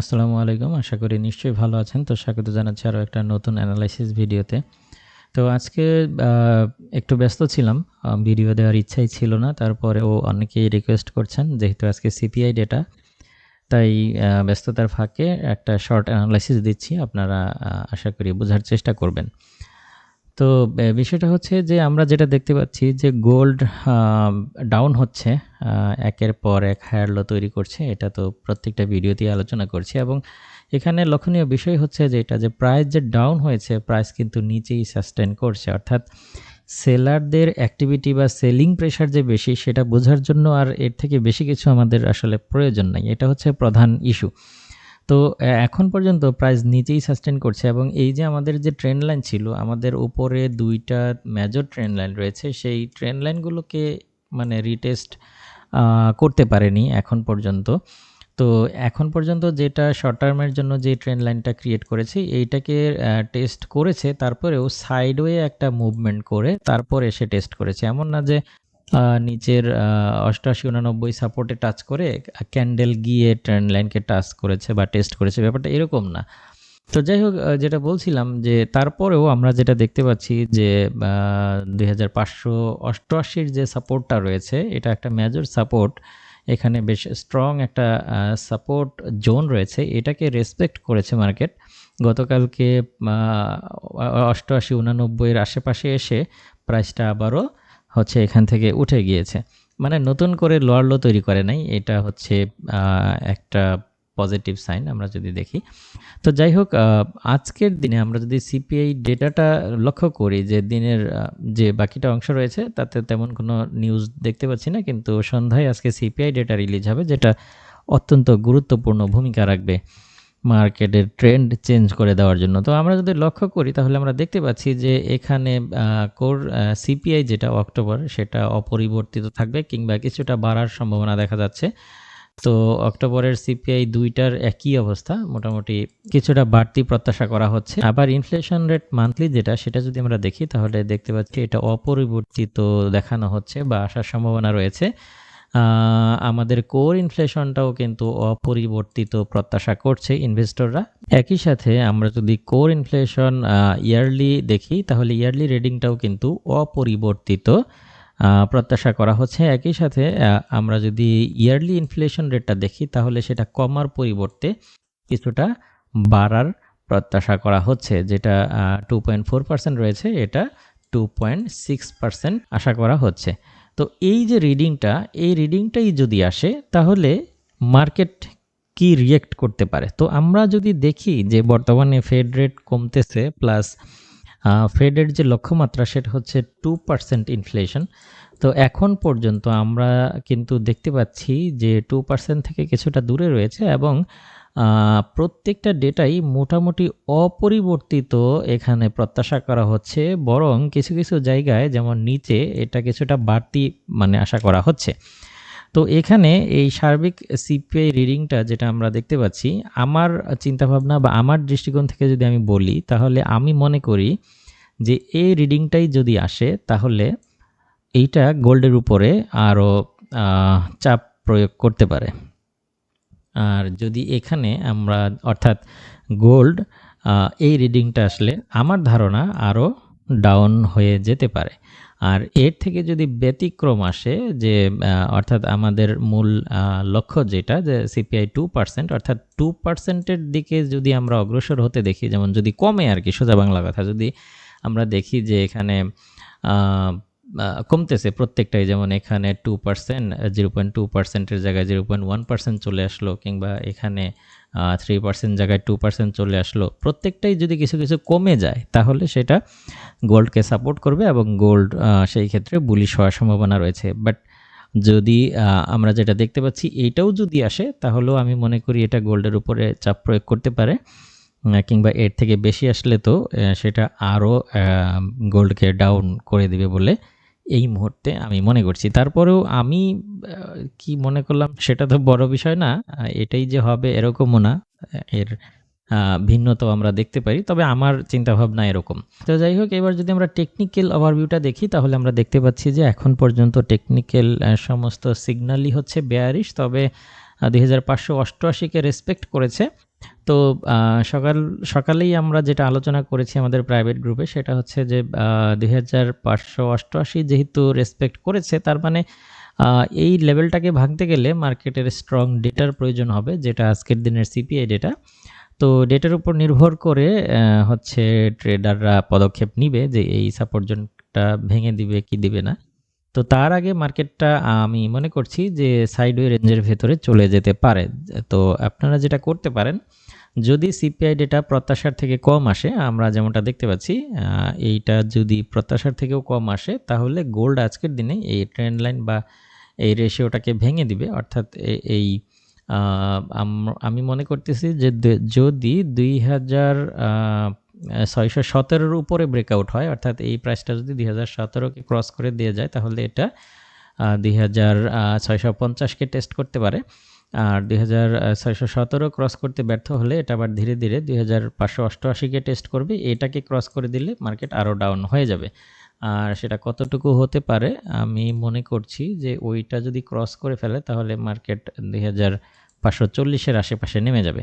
আসসালামু আলাইকুম। আশা করি নিশ্চয়ই ভালো আছেন। তো স্বাগত জানাচ্ছি আরও একটা নতুন অ্যানালাইসিস ভিডিওতে। তো আজকে একটু ব্যস্ত ছিলাম। ভিডিও দেওয়ার ইচ্ছাই ছিল না। তারপরেও অনেকেই রিকোয়েস্ট করছেন, যেহেতু আজকে সিপিআই ডেটা তাই ব্যস্ততার ফাঁকে একটা শর্ট অ্যানালাইসিস দিচ্ছি। আপনারা আশা করি বোঝার চেষ্টা করবেন। তো বিষয়টা হচ্ছে যে আমরা যেটা দেখতে পাচ্ছি যে গোল্ড ডাউন হচ্ছে একের পর এক হায়ার লো তৈরি করছে, এটা তো প্রত্যেকটা ভিডিওতেই আলোচনা করছি এবং এখানে লক্ষণীয় বিষয় হচ্ছে যে এটা যে প্রাইস যে ডাউন হয়েছে প্রাইস কিন্তু নিচেই সাস্টেন করছে। অর্থাৎ সেলারদের অ্যাক্টিভিটি বা সেলিং প্রেশার যে বেশি, সেটা বোঝার জন্য আর এর থেকে বেশি কিছু আমাদের আসলে প্রয়োজন নাই। এটা হচ্ছে প্রধান ইস্যু তো এখন পর্যন্ত প্রাইস নিচেই সাস্টেন করছে এবং এই যে আমাদের যে ট্রেন লাইন ছিল, আমাদের উপরে দুইটা মেজর ট্রেন লাইন রয়েছে, সেই ট্রেন লাইনগুলোকে মানে রিটেস্ট করতে পারেনি এখন পর্যন্ত। তো, এখন পর্যন্ত যেটা শর্ট টার্মের জন্য যে ট্রেন লাইনটা ক্রিয়েট করেছে, এইটাকে টেস্ট করেছে, তারপরেও সাইডওয়ে একটা মুভমেন্ট করে তারপর এসে টেস্ট করেছে। এমন না যে নিচের অষ্টআশি উনানব্বই সাপোর্টে টাচ করে, ক্যান্ডেল গিয়ে ট্রেন লাইনকে টাচ করেছে বা টেস্ট করেছে, ব্যাপারটা এরকম না। তো যাই হোক যেটা বলছিলাম যে তারপরেও আমরা যেটা দেখতে পাচ্ছি যে দুই হাজার পাঁচশো অষ্টআশির যে সাপোর্টটা রয়েছে, এটা একটা মেজর সাপোর্ট। এখানে বেশ স্ট্রং একটা সাপোর্ট জোন রয়েছে, এটাকে রেসপেক্ট করেছে মার্কেট গতকালকে অষ্টআশি উনানব্বইয়ের আশেপাশে এসে প্রাইসটা আবারও হচ্ছে এখান থেকে উঠে গিয়েছে। মানে নতুন করে লোয়ার লো তৈরি করে নাই, এটা হচ্ছে একটা পজিটিভ সাইন আমরা যদি দেখি। তো যাই হোক আজকের দিনে আমরা যদি সিপিআই ডেটাটা লক্ষ্য করি যে দিনের যে বাকিটা অংশ রয়েছে, তাতে তেমন কোনো নিউজ দেখতে পাচ্ছি না, কিন্তু সন্ধ্যায় আজকে সিপিআই ডেটা রিলিজ হবে, যেটা অত্যন্ত গুরুত্বপূর্ণ ভূমিকা রাখবে। মার্কেটের ট্রেন্ড চেঞ্জ করে দেওয়ার জন্য। তো আমরা যদি লক্ষ্য করি, তাহলে আমরা দেখতে পাচ্ছি যে এখানে কোর সিপিআই যেটা অক্টোবর, সেটা অপরিবর্তিত থাকবে কিংবা কিছুটা বাড়ার সম্ভাবনা দেখা যাচ্ছে। তো অক্টোবরের সিপিআই দুইটার একই অবস্থা, মোটামুটি কিছুটা বাড়তি প্রত্যাশা করা হচ্ছে। আবার ইনফ্লেশন রেট মান্থলি যেটা, সেটা যদি আমরা দেখি, তাহলে দেখতে পাচ্ছি এটা অপরিবর্তিত দেখানো হচ্ছে বা আসার সম্ভাবনা রয়েছে। আমাদের কোর ইনফ্লেশনটাও কিন্তু অপরিবর্তিত প্রত্যাশা করছে ইনভেস্টররা। একই সাথে আমরা যদি কোর ইনফ্লেশন ইয়ারলি দেখি, তাহলে ইয়ারলি রেডিংটাও কিন্তু অপরিবর্তিত প্রত্যাশা করা হচ্ছে। একই সাথে আমরা যদি ইয়ারলি ইনফ্লেশন রেটটা দেখি, তাহলে সেটা কমার পরিবর্তে কিছুটা বাড়ার প্রত্যাশা করা হচ্ছে, যেটা টু পয়েন্ট ফোর পার্সেন্ট রয়েছে, এটা টু পয়েন্ট সিক্স পার্সেন্ট আশা করা হচ্ছে। তো এই যে রিডিংটা এই রিডিংটাই যদি আসে, তাহলে মার্কেট কি রিয়েক্ট করতে পারে? তো আমরা যদি দেখি যে বর্তমানে ফেড রেট কমতেছে প্লাস ফেডের যে লক্ষ্যমাত্রা, সেটা হচ্ছে টু পার্সেন্ট ইনফ্লেশন তো এখন পর্যন্ত আমরা কিন্তু দেখতে পাচ্ছি যে টু পার্সেন্ট থেকে কিছুটা দূরে রয়েছে এবং প্রত্যেকটা ডেটাই মোটামুটি অপরিবর্তিত এখানে প্রত্যাশা করা হচ্ছে, বরং কিছু কিছু জায়গায় যেমন নিচে এটা কিছুটা বাড়তি মানে আশা করা হচ্ছে। তো এখানে এই সার্বিক সিপিআই রিডিংটা যেটা আমরা দেখতে পাচ্ছি, আমার চিন্তাভাবনা বা আমার দৃষ্টিকোণ থেকে যদি আমি বলি, তাহলে আমি মনে করি যে এই রিডিংটাই যদি আসে, তাহলে এইটা গোল্ডের উপরে আরও চাপ প্রয়োগ করতে পারে। আর যদি এখানে আমরা, অর্থাৎ গোল্ড এই রিডিংটা আসলে আমার ধারণা আরও ডাউন হয়ে যেতে পারে। আর এর থেকে যদি ব্যতিক্রম আসে যে অর্থাৎ আমাদের মূল লক্ষ্য যেটা যে সিপিআই টু পার্সেন্ট অর্থাৎ টু পার্সেন্টের দিকে যদি আমরা অগ্রসর হতে দেখি, যেমন যদি কমে আর কি সোজা বাংলা কথা, যদি আমরা দেখি যে এখানে কমতেছে প্রত্যেকটাই। যেমন এখানে two percent zero point two পার্সেন্টের জায়গায় জিরো পয়েন্ট ওয়ান পার্সেন্ট চলে আসলো, কিংবা এখানে থ্রি পার্সেন্ট জায়গায় টু পার্সেন্ট চলে আসলো। প্রত্যেকটাই যদি কিছু কিছু কমে যায়, তাহলে সেটা গোল্ডকে সাপোর্ট করবে এবং গোল্ড সেই ক্ষেত্রে বুলিশ হওয়ার সম্ভাবনা রয়েছে। বাট যদি আমরা যেটা দেখতে পাচ্ছি এইটাও যদি আসে, তাহলেও আমি মনে করি এটা গোল্ডের উপরে চাপ প্রয়োগ করতে পারে। কিংবা এর থেকে বেশি আসলে তো সেটা আরও গোল্ডকে ডাউন করে দিবে বলে এই মুহূর্তে আমি মনে করছি। তারপরেও আমি কি মনে করলাম সেটা তো বড় বিষয় না এটাই যে হবে এরকমও না এর ভিন্নতাও আমরা দেখতে পারি, তবে আমার চিন্তাভাবনা এরকম। তো যাই হোক, এবার যদি আমরা টেকনিক্যাল ওভারভিউটা দেখি, তাহলে আমরা দেখতে পাচ্ছি যে এখন পর্যন্ত টেকনিক্যাল সমস্ত সিগন্যালই হচ্ছে বেয়ারিশ তবে দুই হাজার পাঁচশো অষ্টআশিকে রেসপেক্ট করেছে। তো সকাল, সকালেই আমরা যেটা আলোচনা করেছি আমাদের প্রাইভেট গ্রুপে সেটা হচ্ছে যে দুই হাজার পাঁচশো অষ্টআশি যেহেতু রেসপেক্ট করেছে, তার মানে এই লেভেলটাকে ভাঙতে গেলে মার্কেটের স্ট্রং ডেটার প্রয়োজন হবে, যেটা আজকের দিনের সিপিআই ডেটা তো ডেটার উপর নির্ভর করে হচ্ছে ট্রেডাররা পদক্ষেপ নিবে যে এই সাপোর্ট জোনটা ভেঙে দিবে কি দিবে না। তো তার আগে মার্কেটটা আমি মনে করছি যে সাইডওয়ে রেঞ্জের ভেতরে চলে যেতে পারে। তো আপনারা যেটা করতে পারেন, যদি সিপিআই ডেটা প্রত্যাশার থেকে কম আসে, আমরা যেমনটা দেখতে পাচ্ছি এইটা যদি প্রত্যাশার থেকেও কম আসে, তাহলে গোল্ড আজকের দিনে এই ট্রেন্ড লাইন বা এই রেশিওটাকে ভেঙে দিবে। অর্থাৎ এই আমি মনে করতেছি যে যদি দুই হাজার ছয়শো সতেরোর উপরে ব্রেকআউট হয়, অর্থাৎ এই প্রাইসটা যদি দুই হাজার সতেরোকে ক্রস করে দিয়ে যায়, তাহলে এটা দুই হাজার ছয়শো পঞ্চাশকে টেস্ট করতে পারে। আর দুই হাজার ছয়শো সতেরো ক্রস করতে ব্যর্থ হলে এটা আবার ধীরে ধীরে দুই হাজার পাঁচশো অষ্টআশিকে টেস্ট করবে। এটাকে ক্রস করে দিলে মার্কেট আরও ডাউন হয়ে যাবে। আর সেটা কতটুকু হতে পারে, আমি মনে করছি যে ওইটা যদি ক্রস করে ফেলে, তাহলে মার্কেট দুই হাজার পাঁচশো চল্লিশের আশেপাশে নেমে যাবে।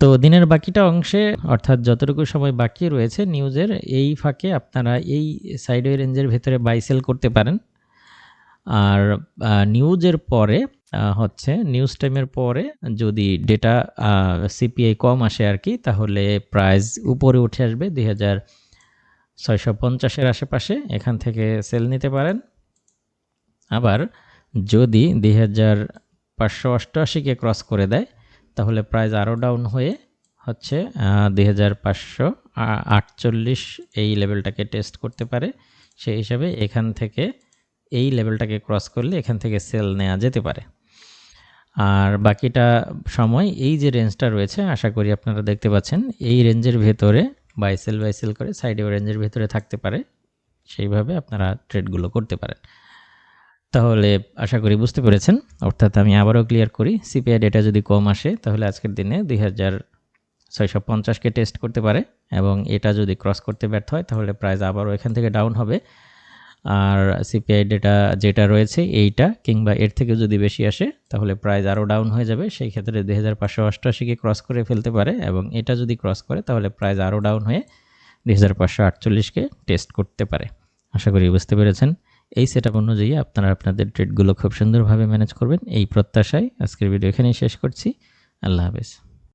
তো দিনের বাকিটা অংশে, অর্থাৎ যতটুকু সময় বাকি রয়েছে নিউজের, এই ফাঁকে আপনারা এই সাইডওয়ে রেঞ্জের ভেতরে বাই সেল করতে পারেন। আর নিউজের পরে হচ্ছে নিউজ টাইমের পরে যদি ডেটা সিপিআই কম আসে আর কি, তাহলে প্রাইস উপরে উঠে আসবে দুই হাজার ছয়শো পঞ্চাশের আশেপাশে, এখান থেকে সেল নিতে পারেন। আবার যদি দুই হাজার পাঁচশো অষ্টআশিকে ক্রস করে দেয় তাহলে প্রাইস আরও ডাউন হয়ে হচ্ছে দুই হাজার পাঁচশো আটচল্লিশ এই লেভেলটাকে টেস্ট করতে পারে। সেই হিসাবে এখান থেকে এই লেভেলটাকে ক্রস করলে এখান থেকে সেল নেওয়া যেতে পারে। আর বাকিটা সময় এই যে রেঞ্জটা রয়েছে, আশা করি আপনারা দেখতে পাচ্ছেন, এই রেঞ্জের ভেতরে বাইসেল বাইসেল করে সাইডে রেঞ্জের ভেতরে থাকতে পারে। সেইভাবে আপনারা ট্রেডগুলো করতে পারেন। তাহলে আশা করি বুঝতে পেরেছেন। অর্থাৎ আমি আবারও ক্লিয়ার করি সিপিআই ডেটা যদি কম আসে, তাহলে আজকের দিনে দুই হাজার ছয়শো পঞ্চাশকে টেস্ট করতে পারে এবং এটা যদি ক্রস করতে ব্যর্থ হয়, তাহলে প্রাইস আবারও এখান থেকে ডাউন হবে। আর সিপিআই ডেটা যেটা রয়েছে এইটা কিংবা এর থেকে যদি বেশি আসে, তাহলে প্রাইস আরও ডাউন হয়ে যাবে। সেই ক্ষেত্রে দুই হাজার পাঁচশো অষ্টআশিকে ক্রস করে ফেলতে পারে এবং এটা যদি ক্রস করে, তাহলে প্রাইস আরও ডাউন হয়ে দুই হাজার পাঁচশো আটচল্লিশকে টেস্ট করতে পারে। আশা করি বুঝতে পেরেছেন। এই সেট অনুযায়ী আপনারা আপনাদের ট্রেডগুলো খুব সুন্দরভাবে ম্যানেজ করবেন। এই প্রত্যাশায় আজকের ভিডিও এখানেই শেষ করছি। আল্লাহ হাফেজ।